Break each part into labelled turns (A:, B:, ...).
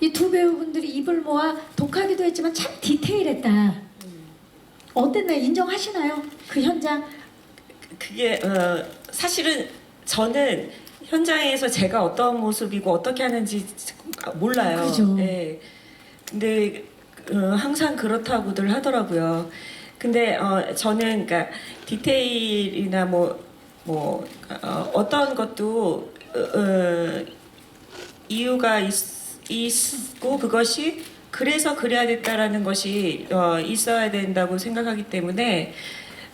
A: 이 두 배우분들이 입을 모아 독하기도 했지만 참 디테일했다. 어땠나요? 인정하시나요? 그 현장?
B: 그게 어, 사실은 저는 현장에서 제가 어떤 모습이고 어떻게 하는지 몰라요.
A: 그죠.
B: 예. 근데 어, 항상 그렇다고들 하더라고요. 근데 어, 저는 그러니까 디테일이나 뭐, 뭐 어, 어떤 것도 어, 어, 이유가 있, 있고 그것이 그래서 그래야 됐다라는 것이 어, 있어야 된다고 생각하기 때문에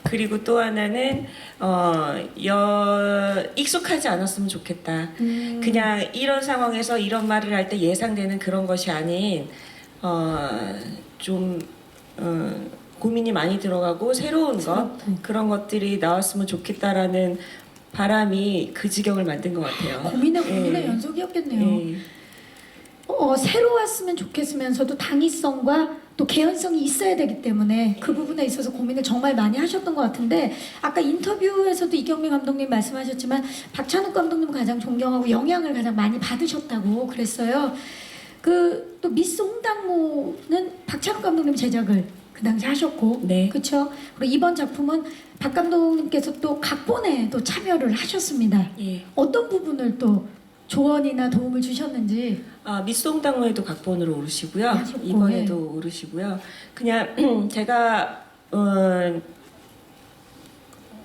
B: 그리고 또 하나는 어, 여, 익숙하지 않았으면 좋겠다.
A: 음,
B: 그냥 이런 상황에서 이런 말을 할 때 예상되는 그런 것이 아닌 어, 좀 어, 고민이 많이 들어가고 새로운 것
A: 새롭고.
B: 그런 것들이 나왔으면 좋겠다라는 바람이 그 지경을 만든 것 같아요.
A: 고민의 고민의
B: 예.
A: 연속이었겠네요.
B: 예.
A: 어, 새로웠으면 좋겠으면서도 당위성과 또 개연성이 있어야 되기 때문에 그 부분에 있어서 고민을 정말 많이 하셨던 것 같은데 아까 인터뷰에서도 이경민 감독님 말씀하셨지만 박찬욱 감독님 가장 존경하고 영향을 가장 많이 받으셨다고 그랬어요. 그 또 미스 홍당무는 박찬욱 감독님 제작을 그 당시 하셨고
B: 네.
A: 그렇죠. 그리고 이번 작품은 박 감독님께서 또 각본에 또 참여를 하셨습니다.
B: 예.
A: 어떤 부분을 또 조언이나 도움을 주셨는지
B: 아, 미스 홍당무에도 각본으로 오르시고요.
A: 하셨고,
B: 이번에도 오르시고요. 그냥 제가 어,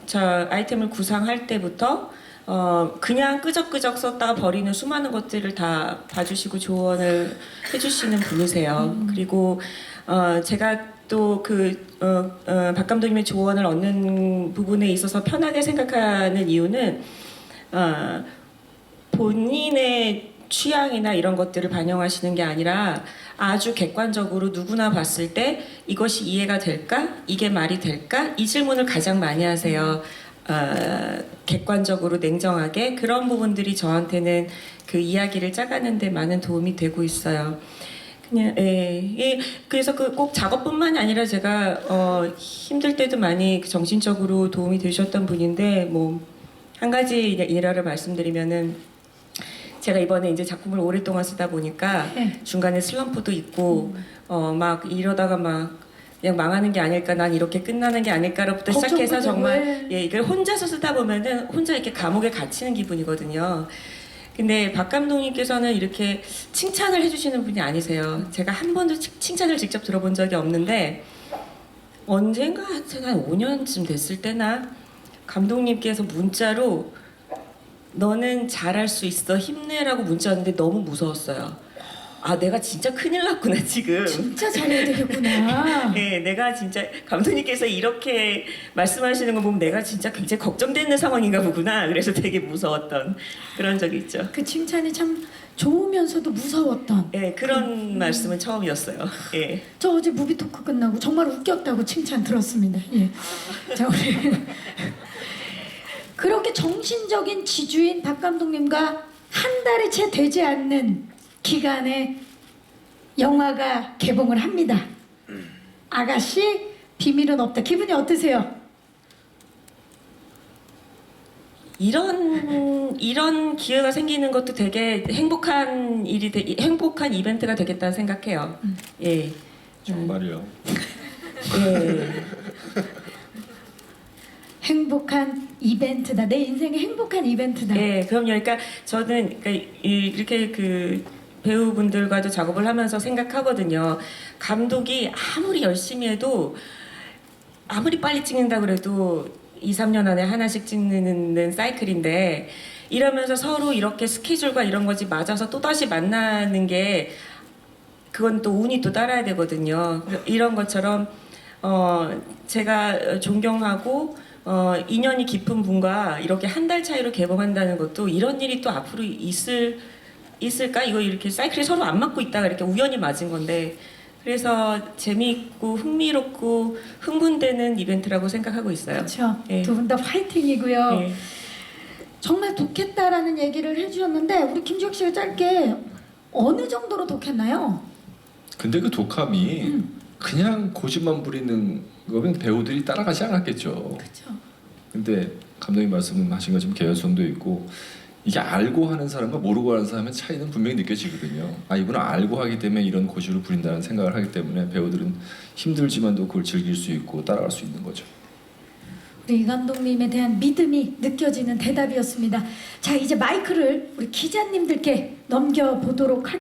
B: 저 아이템을 구상할 때부터 어, 그냥 끄적끄적 썼다가 버리는 수많은 것들을 다 봐주시고 조언을 해주시는 분이세요. 그리고 어, 제가 또그 어, 어, 박 감독님의 조언을 얻는 부분에 있어서 편하게 생각하는 이유는 어, 본인의 취향이나 이런 것들을 반영하시는 게 아니라 아주 객관적으로 누구나 봤을 때 이것이 이해가 될까? 이게 말이 될까? 이 질문을 가장 많이 하세요. 어, 객관적으로 냉정하게 그런 부분들이 저한테는 그 이야기를 짜가는데 많은 도움이 되고 있어요. 그냥 예, 예 그래서 그 꼭 작업뿐만 아니라 제가 어, 힘들 때도 많이 정신적으로 도움이 되셨던 분인데 뭐 한 가지 일화를 말씀드리면은 제가 이번에 이제 작품을 오랫동안 쓰다 보니까
A: 네.
B: 중간에 슬럼프도 있고 어 막 이러다가 막 그냥 망하는 게 아닐까 난 이렇게 끝나는 게 아닐까로부터 시작해서
A: 걱정부터
B: 정말
A: 왜?
B: 예 이걸 혼자서 쓰다 보면은 혼자 이렇게 감옥에 갇히는 기분이거든요. 근데 박 감독님께서는 이렇게 칭찬을 해주시는 분이 아니세요. 제가 한 번도 칭- 칭찬을 직접 들어본 적이 없는데 언젠가 한 5년쯤 됐을 때나 감독님께서 문자로 너는 잘할 수 있어 힘내라고 문자 왔는데 너무 무서웠어요. 아 내가 진짜 큰일 났구나 지금.
A: 진짜 잘해야 되겠구나.
B: 네, 내가 진짜 감독님께서 이렇게 말씀하시는 거 보면 내가 진짜 굉장히 걱정되는 상황인가 보구나. 그래서 되게 무서웠던 그런 적이 있죠.
A: 그 칭찬이 참 좋으면서도 무서웠던.
B: 예, 그런 말씀은 처음이었어요. 예.
A: 저 어제 무비 토크 끝나고 정말 웃겼다고 칭찬 들었습니다. 예. 자 우리 그렇게 정신적인 지주인 박 감독님과 한 달이 채 되지 않는 기간에 영화가 개봉을 합니다. 아가씨 비밀은 없다. 기분이 어떠세요?
B: 이런 이런 기회가 생기는 것도 되게 행복한 일이 되, 행복한 이벤트가 되겠다 생각해요. 예.
C: 정말요.
B: 예.
A: 행복한 이벤트다. 내 인생의 행복한 이벤트다.
B: 네, 그럼요. 그러니까 저는 그러니까 이- 이렇게 그 배우분들과도 작업을 하면서 생각하거든요. 감독이 아무리 열심히 해도 아무리 빨리 찍는다 그래도 2, 3년 안에 하나씩 찍는 사이클인데 이러면서 서로 이렇게 스케줄과 이런 것이 맞아서 또다시 만나는 게 그건 또 운이 또 따라야 되거든요. 이런 것처럼 어 제가 존경하고 어 인연이 깊은 분과 이렇게 한 달 차이로 개봉한다는 것도 이런 일이 또 앞으로 있을 있을까? 이거 이렇게 사이클이 서로 안 맞고 있다가 이렇게 우연히 맞은 건데 그래서 재미있고 흥미롭고 흥분되는 이벤트라고 생각하고 있어요.
A: 그렇죠.
B: 예.
A: 두분 다 파이팅이고요.
B: 예.
A: 정말 독했다라는 얘기를 해주셨는데 우리 김지혁 씨가 짧게 어느 정도로 독했나요?
C: 근데 그 독함이
A: 음.
C: 그냥 고집만 부리는 거면 배우들이 따라가지 않았겠죠.
A: 그렇죠.
C: 근데 감독님 말씀하신 것처럼 개연성도 있고 이게 알고 하는 사람과 모르고 하는 사람의 차이는 분명히 느껴지거든요. 아 이분은 알고 하기 때문에 이런 고시를 부린다는 생각을 하기 때문에 배우들은 힘들지만도 그걸 즐길 수 있고 따라갈 수 있는 거죠.
A: 우리 이 감독님에 대한 믿음이 느껴지는 대답이었습니다. 자, 이제 마이크를 우리 기자님들께 넘겨보도록 할